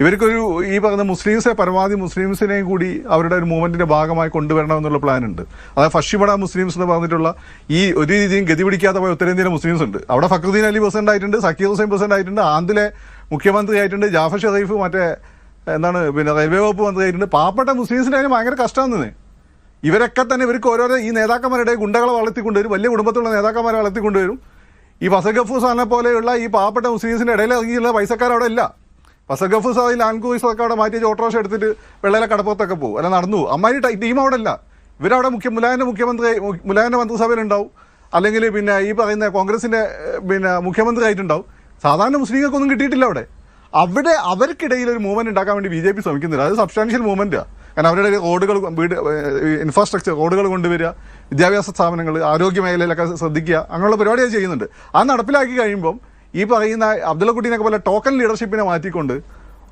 ഇവർക്കൊരു ഈ പറഞ്ഞ മുസ്ലിംസെ പരമാവധി മുസ്ലിംസിനെയും കൂടി അവരുടെ ഒരു മൂവ്മെന്റിന്റെ ഭാഗമായി കൊണ്ടുവരണം എന്നുള്ള പ്ലാൻ ഉണ്ട്. അതായത് ഫഷിബട മുസ്ലിംസ് എന്ന് പറഞ്ഞിട്ടുള്ള ഈ ഒരു രീതിയും ഗതി പിടിക്കാത്ത പോയ ഉത്തരേന്ത്യയിലെ മുസ്ലിംസ് ഉണ്ട്. അവിടെ ഫക്രുദ്ദീൻ അലി പ്രസിഡന്റ് ആയിട്ടുണ്ട് സക്കീർ ഹുസൈൻ പ്രസിഡന്റ് ആയിട്ടുണ്ട് ആന്തിലെ മുഖ്യമന്ത്രി ആയിട്ടുണ്ട് ജാഫർ ഷെറീഫ് മറ്റേ എന്താണ് പിന്നെ റെയിൽവേ വകുപ്പ് മന്ത്രി ആയിട്ടുണ്ട്. പാവപ്പെട്ട മുസ്ലിംസിന്റെ അതിന് ഭയങ്കര കഷ്ടമാണ് ഇവരൊക്കെ തന്നെ ഇവർക്ക് ഓരോരോ ഈ നേതാക്കന്മാരുടെ ഗുണ്ടകളെ വളർത്തിക്കൊണ്ടുവരും വലിയ കുടുംബത്തിലുള്ള നേതാക്കന്മാരെ വളർത്തിക്കൊണ്ടുവരും. ഈ ഫസഗഫൂസാനെ പോലെയുള്ള ഈ പാവപ്പെട്ട മുസ്ലിംസിന്റെ ഇടയിൽ ഇറങ്ങിയുള്ള പൈസക്കാർ അവിടെ ഇല്ല ഫസഗഫൂസ് അതിൽ ആൻകൂയിസൊക്കെ അവിടെ മാറ്റി ഓട്ടോറിക്ഷ എടുത്തിട്ട് വെള്ളയിലെ കടപ്പുറത്തൊക്കെ പോകും. അല്ല നടന്നു. അമ്മായി ടീം അവിടെ അല്ല ഇവരവിടെ മുഖ്യ മുലായന്റെ മുഖ്യമന്ത്രി മുലായന്റെ മന്ത്രിസഭയിലുണ്ടാവും. അല്ലെങ്കിൽ പിന്നെ ഈ പറയുന്ന കോൺഗ്രസിന്റെ പിന്നെ മുഖ്യമന്ത്രി ആയിട്ടുണ്ടാവും സാധാരണ മുസ്ലിങ്ങൾക്കൊന്നും കിട്ടിയിട്ടില്ല അവിടെ. അവിടെ അവർക്കിടയിൽ ഒരു മൂവ്മെന്റ് ഉണ്ടാക്കാൻ വേണ്ടി ബി ജെ പി ശ്രമിക്കുന്നില്ല. അത് സബ്സ്റ്റാൻഷ്യൽ മൂവ്മെന്റാണ് കാരണം അവരുടെ റോഡുകൾ വീട് ഇൻഫ്രാസ്ട്രക്ചർ റോഡുകൾ കൊണ്ടുവരിക വിദ്യാഭ്യാസ സ്ഥാപനങ്ങൾ ആരോഗ്യ മേഖലയിലൊക്കെ ശ്രദ്ധിക്കുക അങ്ങനെയുള്ള പരിപാടികൾ ചെയ്യുന്നുണ്ട്. അത് നടപ്പിലാക്കി കഴിയുമ്പം ഈ പറയുന്ന അബ്ദുള്ളക്കുട്ടീനൊക്കെ പോലെ ടോക്കൺ ലീഡർഷിപ്പിനെ മാറ്റിക്കൊണ്ട്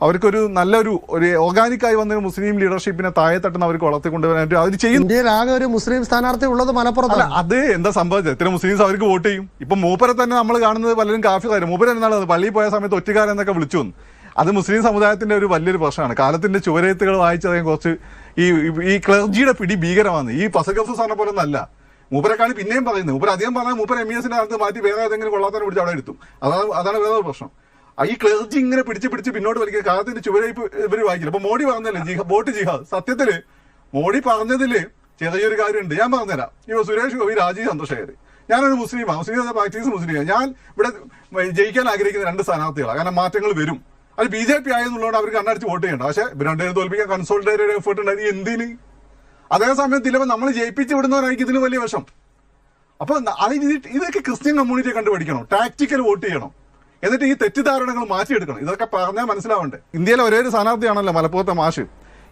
അവർക്കൊരു നല്ലൊരു ഒരു ഓർഗാനിക്കായി വന്നൊരു മുസ്ലിം ലീഡർഷിപ്പിനെ താഴെ തട്ടുന്ന അവർക്ക് വളർത്തിക്കൊണ്ടുവരാനായിട്ട് അവർ ചെയ്യും ഇന്ത്യയിൽ ആകെ ഒരു മുസ്ലിം സ്ഥാനാർത്ഥി ഉള്ളത് അല്ല മലപ്പുറത്താണ് അത് എന്താ സംഭവിച്ചത് എത്ര മുസ്ലിംസ് അവർക്ക് വോട്ട് ചെയ്യും. ഇപ്പൊ മൂപ്പരെ തന്നെ നമ്മൾ കാണുന്നത് പലരും കാഫി കാഫിറായിരുന്നു മൂപ്പര് എന്നാണ് പള്ളിയിൽ പോയ സമയത്ത് ഒറ്റക്കാരെന്നൊക്കെ വിളിച്ചു വന്നു. അത് മുസ്ലിം സമുദായത്തിന്റെ ഒരു വലിയൊരു പ്രശ്നമാണ്. കാലത്തിന്റെ ചുവരെഴുത്തുകൾ വായിച്ചറിയാൻ കുറച്ച് ഈ ഈ ക്ലർജിയുടെ പിടി ഭീകരമാണ്. ഈ പസഗഫ് സാറിനെ പോലെ ഒന്നല്ല മൂപ്പരെക്കാണ് പിന്നെയും പറയുന്നത്. മൂപ്പർ അധികം പറഞ്ഞാൽ മൂപ്പർ എം എസിന്റെ അകത്ത് മാറ്റി വേറെ ഏതെങ്കിലും കൊള്ളാത്തവരെ പിടിച്ച് അവിടെ എടുത്തു അതാണ് അതാണ് വേറെ പ്രശ്നം. ഈ ക്ലർജി ഇങ്ങനെ പിടിച്ച് പിടിച്ച് പിന്നോട്ട് വലിക്കുക. കാലത്തിന്റെ ചുവരയിപ്പ് ഇവർ വായിക്കില്ല. അപ്പൊ മോഡി പറഞ്ഞല്ലേ ജിഹാ ബോട്ട് ജിഹാദ്. സത്യത്തിൽ മോഡി പറഞ്ഞതിൽ ചെറിയൊരു കാര്യമുണ്ട്. ഞാൻ പറഞ്ഞുതരാം. ഇപ്പൊ സുരേഷ് ഗോപി രാജീവ് ചന്ദ്രശേഖർ ഞാനൊരു മുസ്ലിമാണ്. മുസ്ലിം പ്രാക്ടീസ് മുസ്ലിമാണ് ഞാൻ ഇവിടെ ജയിക്കാൻ ആഗ്രഹിക്കുന്ന രണ്ട് സ്ഥാനാർത്ഥികളാണ് കാരണം മാറ്റങ്ങൾ വരും. അത് ബി ജെ പി ആയെന്നുള്ളതുകൊണ്ട് അവർക്ക് കണ്ണടിച്ച് വോട്ട് ചെയ്യണ്ട. പക്ഷേ രണ്ടുപേരും തോൽപ്പിക്കാൻ കൺസോൾട്ടേറ്റഡ് എഫേർട്ട് ഉണ്ടായി. എന്തിന്? അതേസമയം ചിലപ്പോൾ നമ്മൾ ജയിപ്പിച്ച് വിടുന്നവരായിരിക്കും ഇതിന് വലിയ വശം അപ്പൊ ന- അത് ഇത് ഇതൊക്കെ ക്രിസ്ത്യൻ കമ്മ്യൂണിറ്റിയെ കണ്ടുപിടിക്കണം? ടാക്ടിക്കൽ വോട്ട് ചെയ്യണം? എന്നിട്ട് ഈ തെറ്റിദ്ധാരണകൾ മാറ്റിയെടുക്കണം? ഇതൊക്കെ പറഞ്ഞാൽ മനസ്സിലാവണ്ടേ? ഇന്ത്യയിലെ ഒരേ ഒരു സ്ഥാനാർത്ഥിയാണല്ലോ മലപ്പുറത്തെ മാഷ്.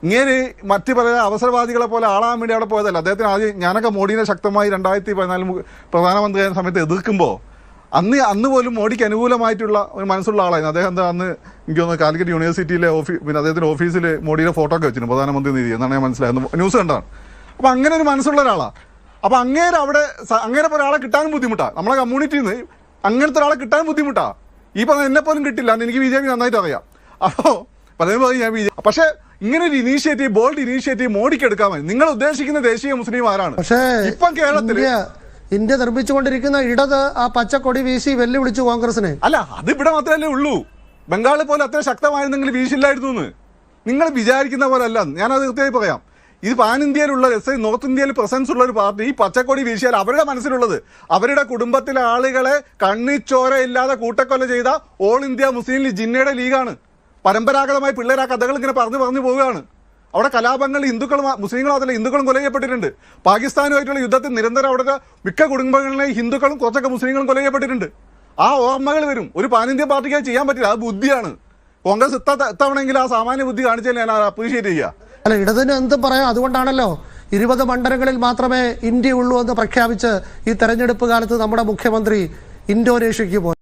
ഇങ്ങനെ മറ്റ് പല അവസരവാദികളെ പോലെ ആളാൻ വേണ്ടി അവിടെ പോയതല്ല. അദ്ദേഹത്തിന് ആദ്യം ഞാനൊക്കെ മോഡിനെ ശക്തമായി രണ്ടായിരത്തി പതിനാല് പ്രധാനമന്ത്രി പ്രധാനമന്ത്രിയായ സമയത്ത് എതിർക്കുമ്പോൾ അന്ന് അന്ന് പോലും മോഡിക്ക് അനുകൂലമായിട്ടുള്ള ഒരു മനസ്സുള്ള ആളായിരുന്നു. അദ്ദേഹം എന്താ അന്ന് എനിക്ക് തോന്നുന്നു കാലിക്കറ്റ് യൂണിവേഴ്സിറ്റിയിലെ ഓഫീസ് പിന്നെ അദ്ദേഹത്തിന്റെ ഓഫീസിൽ മോഡിയുടെ ഫോട്ടോ ഒക്കെ വെച്ചിരുന്നു പ്രധാനമന്ത്രി നിധി എന്നാണ് ഞാൻ മനസ്സിലായത്. ന്യൂസ് കണ്ടാണ് അപ്പോൾ അങ്ങനെ ഒരു മനസ്സുള്ള ഒരാളാണ് അപ്പോൾ അങ്ങേരെ അവിടെ അങ്ങനെ ഒരാളെ കിട്ടാനും ബുദ്ധിമുട്ടാണ് നമ്മളെ കമ്മ്യൂണിറ്റിയിൽ നിന്ന് അങ്ങനത്തെ ഒരാളെ കിട്ടാൻ ബുദ്ധിമുട്ടാണ് ഈ പറഞ്ഞ എന്നെ പോലും കിട്ടില്ല. എന്ന് എനിക്ക് ബി ജെ പി നന്നായിട്ട് അറിയാം. അപ്പോൾ പലരും പറയും ഞാൻ ബി ജെ പക്ഷേ ഇങ്ങനെ ഒരു ഇനീഷ്യേറ്റീവ് ബോൾഡ് ഇനീഷ്യേറ്റീവ് മോഡിക്ക് എടുക്കാൻ മതി നിങ്ങൾ ഉദ്ദേശിക്കുന്ന ദേശീയ മുസ്ലിം ആരാണ്? പക്ഷേ ഇപ്പം കേരളത്തിൽ ഇന്ത്യ നിർമ്മിച്ചുകൊണ്ടിരിക്കുന്ന ഇടത് ആ പച്ചക്കൊടി വീശി വെല്ലുവിളിച്ചു കോൺഗ്രസിനെ. അല്ല അത് ഇവിടെ മാത്രമല്ലേ ഉള്ളൂ. ബംഗാളിൽ പോലെ അത്ര ശക്തമായിരുന്നെങ്കിൽ വീശില്ലായിരുന്നു എന്ന് നിങ്ങൾ വിചാരിക്കുന്ന പോലെ അല്ല ഞാനത് കൃത്യമായി പറയാം. ഇത് പാൻ ഇന്ത്യയിലുള്ള എസ് ഐ നോർത്ത് ഇന്ത്യയിൽ പ്രസൻസ് ഉള്ള ഒരു പാർട്ടി ഈ പച്ചക്കൊടി വീശിയാൽ അവരുടെ മനസ്സിലുള്ളത് അവരുടെ കുടുംബത്തിലെ ആളുകളെ കണ്ണിച്ചോര ഇല്ലാതെ കൂട്ടക്കൊല ചെയ്ത ഓൾ ഇന്ത്യ മുസ്ലിം ലീഗ് ജിന്നയുടെ ലീഗാണ്. പരമ്പരാഗതമായി പിള്ളേർ ആ കഥകൾ ഇങ്ങനെ പറഞ്ഞു പറഞ്ഞു പോവുകയാണ്. അവിടെ കലാപങ്ങൾ ഹിന്ദുക്കൾ മുസ്ലിങ്ങൾ അതല്ല ഹിന്ദുക്കളും കൊല ചെയ്യപ്പെട്ടിട്ടുണ്ട്. പാകിസ്ഥാനുമായിട്ടുള്ള യുദ്ധത്തിൽ നിരന്തരം അവിടെ മിക്ക കുടുംബങ്ങളിലെ ഹിന്ദുക്കളും കുറച്ചൊക്കെ മുസ്ലിങ്ങളും കൊല ചെയ്യപ്പെട്ടിട്ടുണ്ട്. ആ ഓർമ്മകൾ വരും. ഒരു പാനിന്ത്യ പാർട്ടിക്ക് ചെയ്യാൻ പറ്റില്ല. അത് ബുദ്ധിയാണ്. കോൺഗ്രസ് ഇത്ത ഇത്തവണെങ്കിലും ആ സാമാന്യ ബുദ്ധി കാണിച്ചാൽ ഞാൻ അപ്രീഷിയേറ്റ് ചെയ്യുക. അല്ല ഇടതിന് എന്ത് പറയാം? അതുകൊണ്ടാണല്ലോ ഇരുപത് മണ്ഡലങ്ങളിൽ മാത്രമേ ഇന്ത്യ ഉള്ളൂ എന്ന് പ്രഖ്യാപിച്ച് ഈ തെരഞ്ഞെടുപ്പ് കാലത്ത് നമ്മുടെ മുഖ്യമന്ത്രി ഇന്തോനേഷ്യക്ക് പോയി